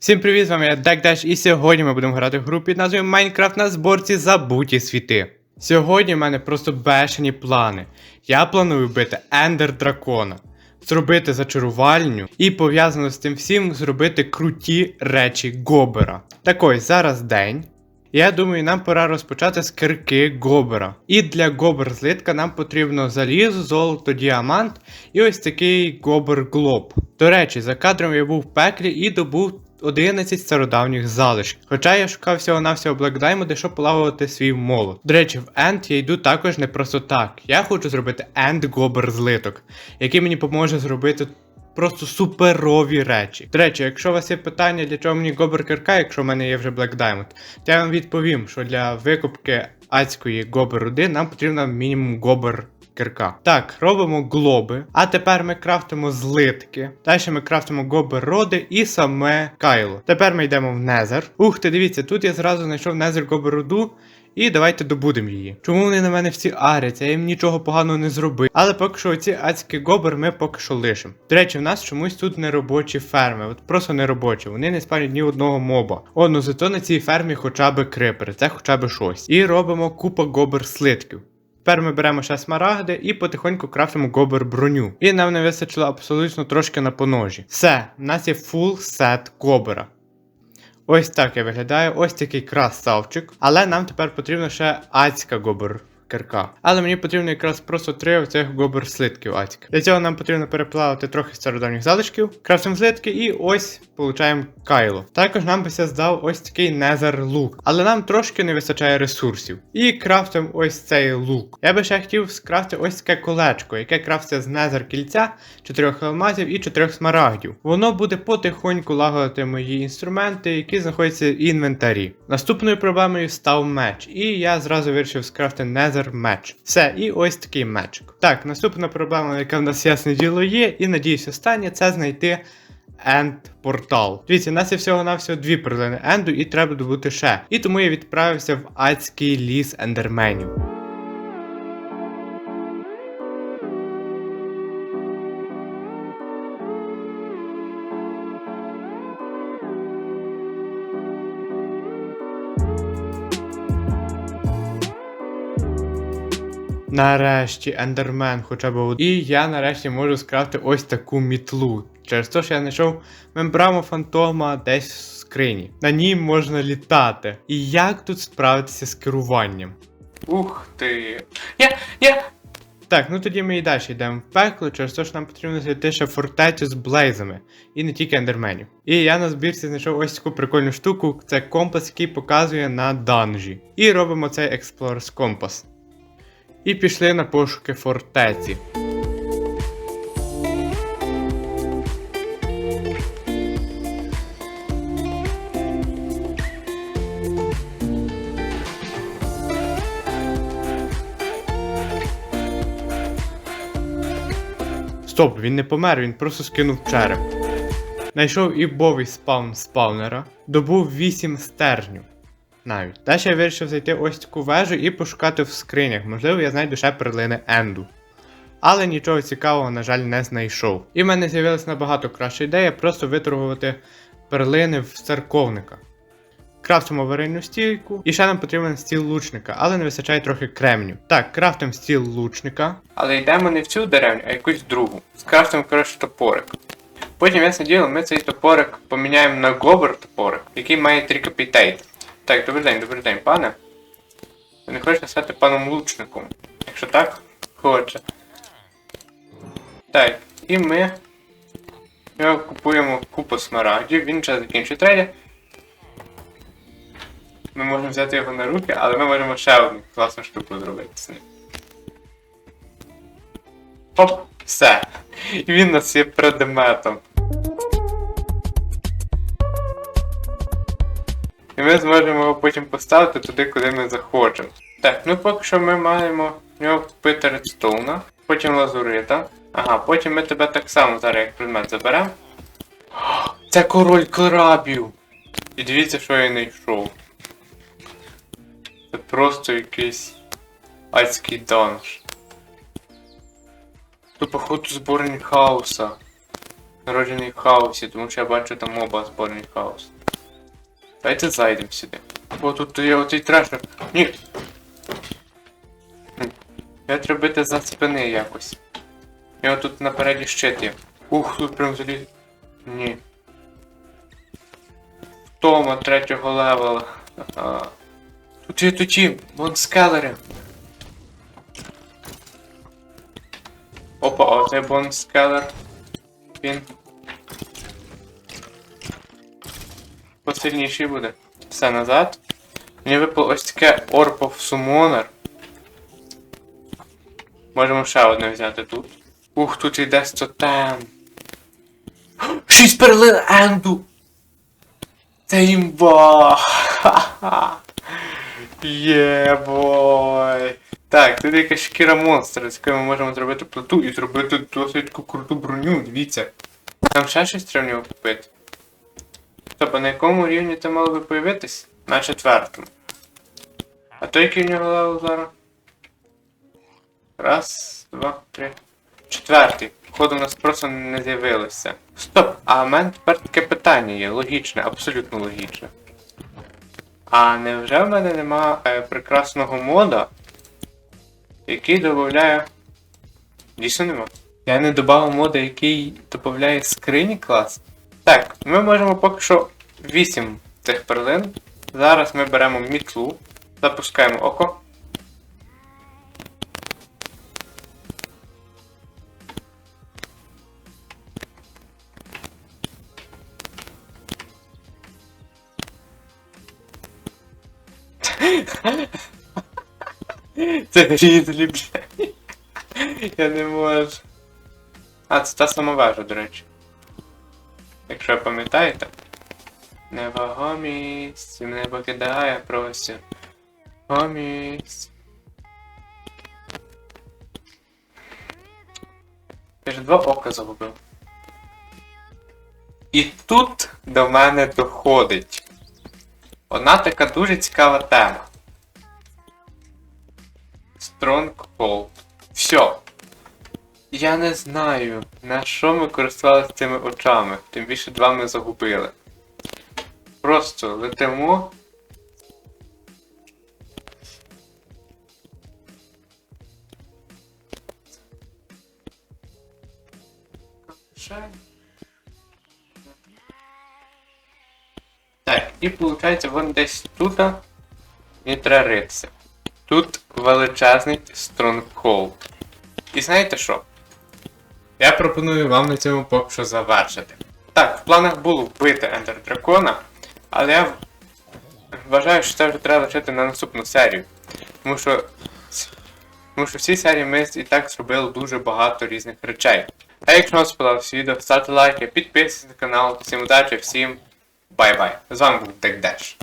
Всім привіт, з вами я DuckDash, і сьогодні ми будемо грати в гру під назвою Майнкрафт на зборці Забуті світи. Сьогодні в мене просто бешені плани. Я планую вбити Ендер Дракона, зробити зачарувальню і пов'язано з цим всім зробити круті речі Гобера. Так ось зараз день. Я думаю, нам пора розпочати з кирки Гобера. І для Гобер злитка нам потрібно залізо, золото, діамант і ось такий Гобер Глоб. До речі, за кадром я був в пеклі і добув 11 стародавніх залишків. Хоча я шукав всього-навсього Black Diamond, щоб полагодити свій молот. До речі, в End я йду також не просто так. Я хочу зробити End Гобер злиток, який мені поможе зробити просто суперові речі. До речі, якщо у вас є питання, для чого мені Гобер кирка, якщо в мене є вже Black Diamond, то я вам відповім, що для викупки адської Гобер руди нам потрібно мінімум Гобер кирка. Так, робимо глоби. А тепер ми крафтимо злитки. Далі ми крафтимо гобер роди і саме кайло. Тепер ми йдемо в Незер. Ух ти, дивіться, тут я зразу знайшов Незер гобер руду. І давайте добудемо її. Чому вони на мене всі аряться? Я їм нічого поганого не зробив. Але поки що ці адські гобер ми поки що лишимо. До речі, в нас чомусь тут не робочі ферми. От просто не робочі. Вони не спалять ні одного моба. О, ну зато на цій фермі хоча б крипери, це хоча б щось. І робимо купа гобер слитків. Тепер ми беремо ще смарагди і потихоньку крафтимо гобер броню. І нам не вистачило абсолютно трошки на поножі. Все, в нас є фул сет гобера. Ось так я виглядаю, ось такий красавчик. Але нам тепер потрібно ще адська гобер кирка. Але мені потрібно якраз просто три оцих гобер слитків адських. Для цього нам потрібно переплавити трохи стародавніх залишків, крафтимо слитки і ось получаємо кайло. Також нам би здав ось такий незер лук. Але нам трошки не вистачає ресурсів. І крафтимо ось цей лук. Я би ще хотів скрафтити ось таке колечко, яке крафтиться з незер кільця, чотирьох алмазів і чотирьох смарагдів. Воно буде потихоньку лагодити мої інструменти, які знаходяться в інвентарі. Наступною проблемою став меч, і я зразу вирішив скрафти незер меч. Все, і ось такий мечик. Так, наступна проблема, яка в нас ясне діло є, і надіюсь, останнє, це знайти. End портал. Дивіться, у нас є всього-навсього дві перлини енду, і треба добути ще. І тому я відправився в адський ліс ендерменів. Нарешті ендермен хоча б. І я нарешті можу скрафти ось таку мітлу. Через те, що я знайшов мембраму фантома десь в скрині. На ній можна літати. І як тут справитися з керуванням? Ух ти. Я, я. Так, ну тоді ми і далі йдемо в пекло, через те, що нам потрібно знайти ще фортецю з блейзами, і не тільки ендерменів. І я на збірці знайшов ось таку прикольну штуку, це компас, який показує на данжі. І робимо цей Explorer's компас. І пішли на пошуки фортеці. Стоп, він не помер, він просто скинув череп. Знайшов і бовий спаун спаунера, добув 8 стержнів. Навіть. Далі я вирішив зайти ось таку вежу і пошукати в скринях. Можливо, я знайду ще перлини Енду. Але нічого цікавого, на жаль, не знайшов. І в мене з'явилася набагато краща ідея просто виторгувати перлини в церковника. Крафтимо варильну стійку, і ще нам потрібен стіл лучника, але не вистачає трохи кремню. Так, крафтимо стіл лучника. Але йдемо не в цю деревню, а якусь другу. Скрафтимо, коротше, топорик. Потім, ясне діло, ми цей топорик поміняємо на гобер топорик, який має трікопітейт. Так, добрий день, добрий день, пане. Ви не хочете стати паном лучником? Якщо так, хоче. Так, і ми. Ми купуємо купу смарагдів, він час закінчить трейді. Ми можемо взяти його на руки, але ми можемо ще одну класну штуку зробити з ним. Оп, все. І він нас є предметом. І ми зможемо його потім поставити туди, куди ми захочемо. Так, ну поки що ми маємо в нього купити редстоуна, потім лазурита. Ага, потім ми тебе так само зараз як предмет заберемо. Це король крабів! І дивіться, що я знайшов. Це просто якийсь адський данж. Це походу зборень хаоса. народжений в хаосі, тому що я бачу там моба зборний хаос. Давайте зайдемо сюди. О, тут є оцей трешер. Ні. Я треба бити за спини якось. От тут напереді щит є. Ух, тут прям заліз. Ні. Втома третього левела. Ага. Тут є тоді, вон скелери. Опа, а це бонскелер. Він. Посильніший буде. Все назад. Мені випало ось таке Орпов Сумонер. Можемо ще одне взяти тут. Ух, тут іде 100 тем. Шість перлин Енду! Це імба! Ха-ха! Є! Так, тут якась шкіра монстра, з якою ми можемо зробити плиту і зробити досить круту броню, дивіться. Там ще щось треба в нього купити. Тобто на якому рівні це мало би появитись? На четвертому. А то який в нього левел зараз? Раз, два, три. Четвертий. Походу у нас просто не з'явилося. Стоп! А в мене тепер таке питання є, логічне, абсолютно логічне. А невже в мене нема е, прекрасного мода, який додає. Дійсно нема. Я не додав мода, який додає скрині клас. Так, ми можемо поки що 8 цих перлин. Зараз ми беремо мітлу, запускаємо око. Це різлі, блядь. Я не можу. А, це та сама вежа, до речі. Якщо пам'ятаєте. Невагомість мене покидає просто. Гомість. Я ж два ока загубив. І тут до мене доходить. Одна така дуже цікава тема. Stronghold. Все. Я не знаю, на що ми користувалися цими очами. Тим більше два ми загубили. Просто летимо. Так, і виходить, вон десь тут треба ритися. Тут величезний Stronghold. І знаєте що? Я пропоную вам на цьому поки що завершити. Так, в планах було вбити Ендер Дракона, але я вважаю, що це вже треба лишити на наступну серію. Тому що. Тому що в цій серії ми і так зробили дуже багато різних речей. А якщо вам сподобалось відео, ставте лайки, підписуйтесь на канал, всім удачі, всім бай-бай. З вами був Декдеш.